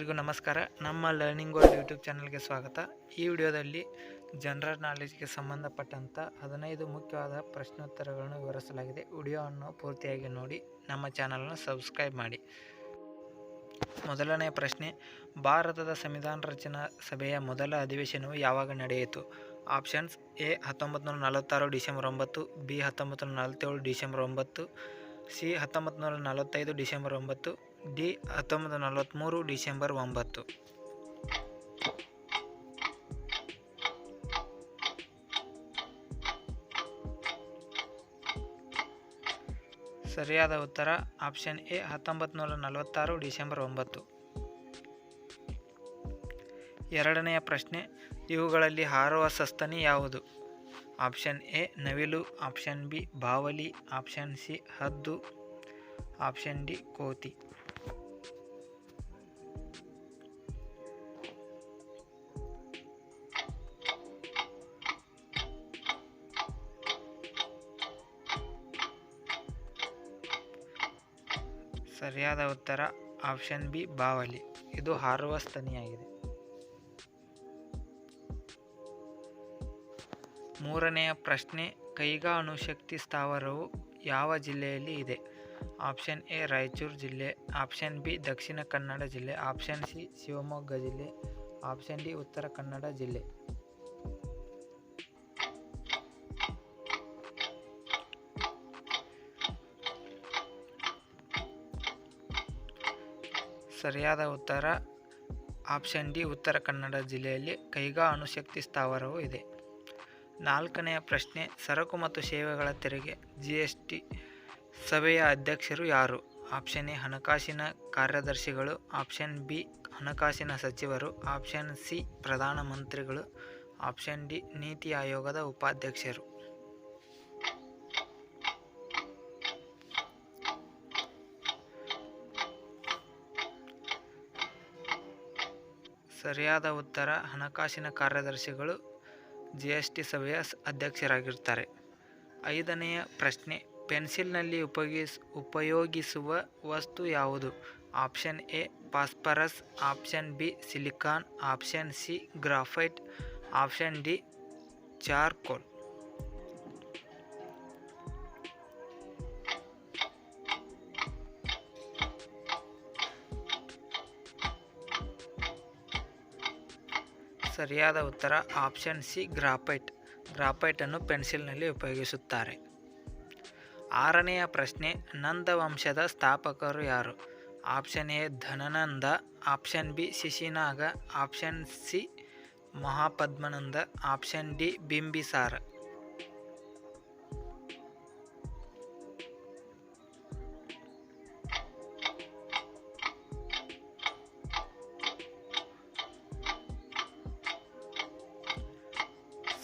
ಎಲ್ಲರಿಗೂ ನಮಸ್ಕಾರ. ನಮ್ಮ ಲರ್ನಿಂಗ್ ವರ್ಲ್ಡ್ ಯೂಟ್ಯೂಬ್ ಚಾನಲ್ಗೆ ಸ್ವಾಗತ. ಈ ವಿಡಿಯೋದಲ್ಲಿ ಜನರಲ್ ನಾಲೆಜ್ಗೆ ಸಂಬಂಧಪಟ್ಟಂಥ ಹದಿನೈದು ಮುಖ್ಯವಾದ ಪ್ರಶ್ನೋತ್ತರಗಳನ್ನು ವಿವರಿಸಲಾಗಿದೆ. ವಿಡಿಯೋವನ್ನು ಪೂರ್ತಿಯಾಗಿ ನೋಡಿ, ನಮ್ಮ ಚಾನಲನ್ನು ಸಬ್ಸ್ಕ್ರೈಬ್ ಮಾಡಿ. ಮೊದಲನೇ ಪ್ರಶ್ನೆ, ಭಾರತದ ಸಂವಿಧಾನ ರಚನಾ ಸಭೆಯ ಮೊದಲ ಅಧಿವೇಶನವು ಯಾವಾಗ ನಡೆಯಿತು? ಆಪ್ಷನ್ಸ್ ಎ ಹತ್ತೊಂಬತ್ತು ಡಿಸೆಂಬರ್ ಒಂಬತ್ತು, ಬಿ ಹತ್ತೊಂಬತ್ತು ಡಿಸೆಂಬರ್ ಒಂಬತ್ತು, ಸಿ ಹತ್ತೊಂಬತ್ತು ನೂರ ನಲವತ್ತೈದು ಡಿಸೆಂಬರ್ ಒಂಬತ್ತು ಡಿ ಹತ್ತೊಂಬತ್ತು ನಲವತ್ತ್ಮೂರು ಡಿಸೆಂಬರ್ ಒಂಬತ್ತು. ಸರಿಯಾದ ಉತ್ತರ, ಆಪ್ಷನ್ ಎ, ಹತ್ತೊಂಬತ್ತು ನೂರ ನಲವತ್ತಾರು ಡಿಸೆಂಬರ್ ಒಂಬತ್ತು. ಎರಡನೆಯ ಪ್ರಶ್ನೆ, ಇವುಗಳಲ್ಲಿ ಹಾರುವ ಸಸ್ತನಿ ಯಾವುದು? ಆಪ್ಷನ್ ಎ, ನವಿಲು, ಆಪ್ಷನ್ ಬಿ, ಬಾವಲಿ, ಆಪ್ಷನ್ ಸಿ, ಹದ್ದು, ಆಪ್ಷನ್ ಡಿ, ಕೋತಿ. ಸರಿಯಾದ ಉತ್ತರ ಆಪ್ಷನ್ ಬಿ, ಬಾವಲಿ. ಇದು ಹಾರುವ ಸ್ತನಿಯಾಗಿದೆ ಮೂರನೆಯ ಪ್ರಶ್ನೆ ಕೈಗಾ ಅಣುಶಕ್ತಿ ಸ್ಥಾವರವು ಯಾವ ಜಿಲ್ಲೆಯಲ್ಲಿ ಇದೆ? ಆಪ್ಷನ್ ಎ, ರಾಯಚೂರು ಜಿಲ್ಲೆ. ಆಪ್ಷನ್ ಬಿ, ದಕ್ಷಿಣ ಕನ್ನಡ ಜಿಲ್ಲೆ. ಆಪ್ಷನ್ ಸಿ, ಶಿವಮೊಗ್ಗ ಜಿಲ್ಲೆ. ಆಪ್ಷನ್ ಡಿ, ಉತ್ತರ ಕನ್ನಡ ಜಿಲ್ಲೆ. ಸರಿಯಾದ ಉತ್ತರ ಆಪ್ಷನ್ ಡಿ, ಉತ್ತರ ಕನ್ನಡ ಜಿಲ್ಲೆಯಲ್ಲಿ ಕೈಗಾ ಅಣುಶಕ್ತಿ ಸ್ಥಾವರವು ಇದೆ. ನಾಲ್ಕನೆಯ ಪ್ರಶ್ನೆ, ಸರಕು ಮತ್ತು ಸೇವೆಗಳ ತೆರಿಗೆ ಜಿ ಎಸ್ ಟಿ ಸಭೆಯ ಅಧ್ಯಕ್ಷರು ಯಾರು? ಆಪ್ಷನ್ ಎ, ಹಣಕಾಸಿನ ಕಾರ್ಯದರ್ಶಿಗಳು. ಆಪ್ಷನ್ ಬಿ, ಹಣಕಾಸಿನ ಸಚಿವರು. ಆಪ್ಷನ್ ಸಿ ಪ್ರಧಾನಮಂತ್ರಿಗಳು ಆಪ್ಷನ್ ಡಿ, ನೀತಿ ಆಯೋಗದ ಉಪಾಧ್ಯಕ್ಷರು. ಸರಿಯಾದ ಉತ್ತರ ಹಣಕಾಸಿನ ಕಾರ್ಯದರ್ಶಿಗಳು ಜಿ ಎಸ್ ಟಿ ಸಭೆಯ ಅಧ್ಯಕ್ಷರಾಗಿರ್ತಾರೆ ಐದನೆಯ ಪ್ರಶ್ನೆ, ಪೆನ್ಸಿಲ್ನಲ್ಲಿ ಉಪಯೋಗಿಸ್ ಉಪಯೋಗಿಸುವ ವಸ್ತು ಯಾವುದು? Option A, phosphorus, option B, silicon, option C, graphite, option D, charcoal. ಸರಿಯಾದ ಉತ್ತರ ಆಪ್ಷನ್ ಸಿ ಗ್ರಾಫೈಟ್. ಗ್ರಾಫೈಟನ್ನು ಪೆನ್ಸಿಲ್ನಲ್ಲಿ ಉಪಯೋಗಿಸುತ್ತಾರೆ. ಆರನೆಯ ಪ್ರಶ್ನೆ ನಂದ ವಂಶದ ಸ್ಥಾಪಕರು ಯಾರು? Option A, Dhanananda. Option B, Shishunaga. Option C, Mahapadmananda. Option D, Bimbisara.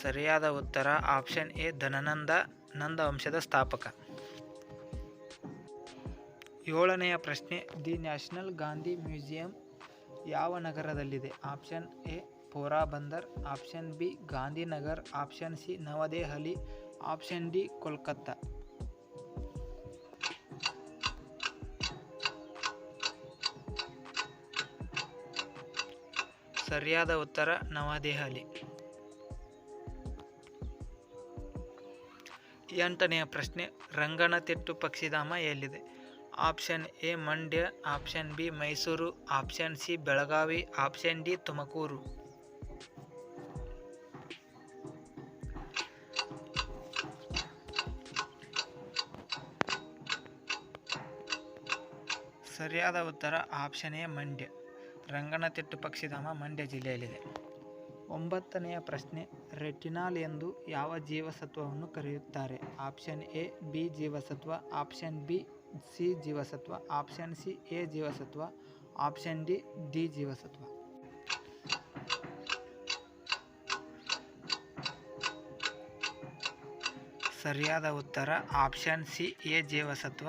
ಸರಿಯಾದ ಉತ್ತರ ಆಪ್ಷನ್ ಎ, ಧನನಂದ ನಂದ ವಂಶದ ಸ್ಥಾಪಕ. ಏಳನೆಯ ಪ್ರಶ್ನೆ, ದಿ ನ್ಯಾಷನಲ್ ಗಾಂಧಿ ಮ್ಯೂಸಿಯಂ ಯಾವ ನಗರದಲ್ಲಿದೆ? Option A Porbandar option B, Gandhinagar, option C, Navadehali, option D, Kolkata. ಸರಿಯಾದ ಉತ್ತರ, ನವದೆಹಲಿ. ಎಂಟನೆಯ ಪ್ರಶ್ನೆ ರಂಗನತಿಟ್ಟು ಪಕ್ಷಿಧಾಮ ಎಲ್ಲಿದೆ? Option A, Mandya, option B, Mysuru, option C, Belagavi, option D, Tumakuru. ಸರಿಯಾದ ಉತ್ತರ ಆಪ್ಷನ್ ಎ, ಮಂಡ್ಯ. ರಂಗನತಿಟ್ಟು ಪಕ್ಷಿಧಾಮ ಮಂಡ್ಯ ಜಿಲ್ಲೆಯಲ್ಲಿದೆ. ಒಂಬತ್ತನೆಯ ಪ್ರಶ್ನೆ. ರೆಟಿನಾಲ್ ಎಂದು ಯಾವ ಜೀವಸತ್ವವನ್ನು ಕರೆಯುತ್ತಾರೆ? ಆಪ್ಷನ್ ಎ, ಬಿ ಜೀವಸತ್ವ, ಆಪ್ಷನ್ ಬಿ, ಸಿ ಜೀವಸತ್ವ, ಆಪ್ಷನ್ ಸಿ, ಎ ಜೀವಸತ್ವ, ಆಪ್ಷನ್ ಡಿ ಡಿ ಜೀವಸತ್ವ. ಸರಿಯಾದ ಉತ್ತರ ಆಪ್ಷನ್ ಸಿ, ಎ ಜೀವಸತ್ವ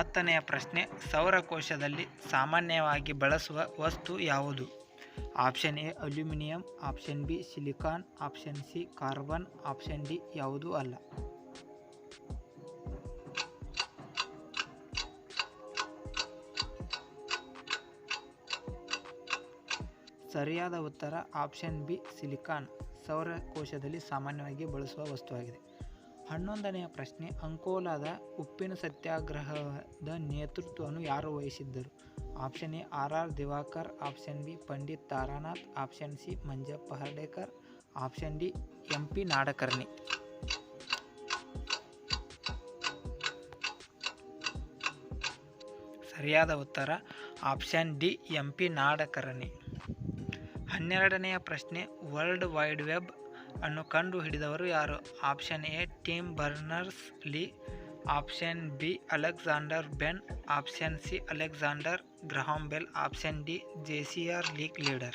ಹತ್ತನೆಯ ಪ್ರಶ್ನೆ, ಸೌರಕೋಶದಲ್ಲಿ ಸಾಮಾನ್ಯವಾಗಿ ಬಳಸುವ ವಸ್ತು ಯಾವುದು? Option A, aluminium, option B, silicon, option C, carbon, option D ಯಾವುದೂ ಅಲ್ಲ. ಸರಿಯಾದ ಉತ್ತರ ಆಪ್ಷನ್ ಬಿ, ಸಿಲಿಕಾನ್. ಸೌರಕೋಶದಲ್ಲಿ ಸಾಮಾನ್ಯವಾಗಿ ಬಳಸುವ ವಸ್ತುವಾಗಿದೆ. ಹನ್ನೊಂದನೆಯ ಪ್ರಶ್ನೆ, ಅಂಕೋಲಾದ ಉಪ್ಪಿನ ಸತ್ಯಾಗ್ರಹದ ನೇತೃತ್ವವನ್ನು ಯಾರು ವಹಿಸಿದ್ದರು? Option A, R R Diwakar, option B, Pandit Taranath, option C, Manjappa Hardekar, option D, M P Nadkarni. ಸರಿಯಾದ ಉತ್ತರ, option D, M P Nadkarni. ಹನ್ನೆರಡನೆಯ ಪ್ರಶ್ನೆ, ವರ್ಲ್ಡ್ ವೈಡ್ ವೆಬ್ ಅನ್ನು ಕಂಡು ಹಿಡಿದವರು ಯಾರು? Option A, Tim Berners, Lee. Option B, Alexander Ben. Option C, Alexander Graham Bell. Option D, JCR league leader.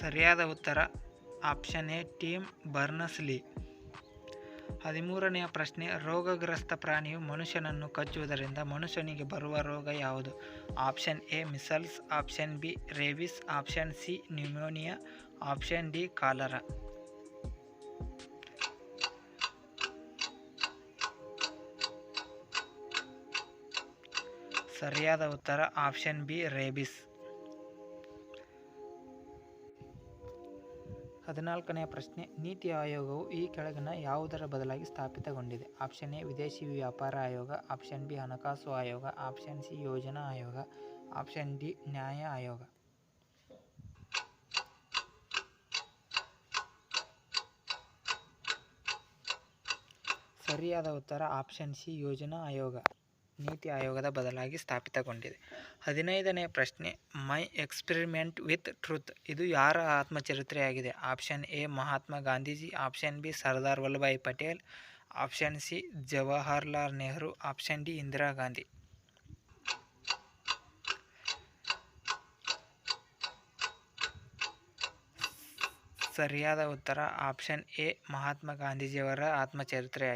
ಸರಿಯಾದ ಉತ್ತರ, ಆಪ್ಷನ್ ಎ, ಟೀಮ್ ಬರ್ನಸ್ಲಿ ಹದಿಮೂರನೆಯ ಪ್ರಶ್ನೆ, ರೋಗಗ್ರಸ್ತ ಪ್ರಾಣಿಯು ಮನುಷ್ಯನನ್ನು ಕಚ್ಚುವುದರಿಂದ ಮನುಷ್ಯನಿಗೆ ಬರುವ ರೋಗ ಯಾವುದು? Option A measles, option B rabies, option C pneumonia, option D cholera. ಸರಿಯಾದ ಉತ್ತರ ಆಪ್ಷನ್ ಬಿ ರೇಬಿಸ್. ಹದಿನಾಲ್ಕನೆಯ ಪ್ರಶ್ನೆ, ನೀತಿ ಆಯೋಗವು ಈ ಕೆಳಗಿನ ಯಾವುದರ ಬದಲಾಗಿ ಸ್ಥಾಪಿತಗೊಂಡಿದೆ? ಆಪ್ಷನ್ ಎ, ವಿದೇಶಿ ವ್ಯಾಪಾರ ಆಯೋಗ. ಆಪ್ಷನ್ ಬಿ, ಹಣಕಾಸು ಆಯೋಗ. ಆಪ್ಷನ್ ಸಿ, ಯೋಜನಾ ಆಯೋಗ. ಆಪ್ಷನ್ ಡಿ, ನ್ಯಾಯ ಆಯೋಗ. ಸರಿಯಾದ ಉತ್ತರ ಆಪ್ಷನ್ ಸಿ, ಯೋಜನಾ ಆಯೋಗ. ನೀತಿ ಆಯೋಗದ ಬದಲಾಗಿ ಸ್ಥಾಪಿತಗೊಂಡಿದೆ. ಹದಿನೈದನೇ ಪ್ರಶ್ನೆ ಮೈ ಎಕ್ಸ್ಪೆರಿಮೆಂಟ್ ವಿತ್ ಟ್ರುತ್ ಇದು ಯಾರ ಆತ್ಮಚರಿತ್ರೆಯಾಗಿದೆ? Option A, Mahatma Gandhiji. Option B, Sardar Vallabhbhai Patel. Option C, Jawaharlal Nehru. Option D, Indira Gandhi. ಸರಿಯಾದ ಉತ್ತರ ಆಪ್ಷನ್ ಎ, ಮಹಾತ್ಮ ಗಾಂಧೀಜಿಯವರ ಆತ್ಮಚರಿತ್ರೆಯಾಗಿದೆ.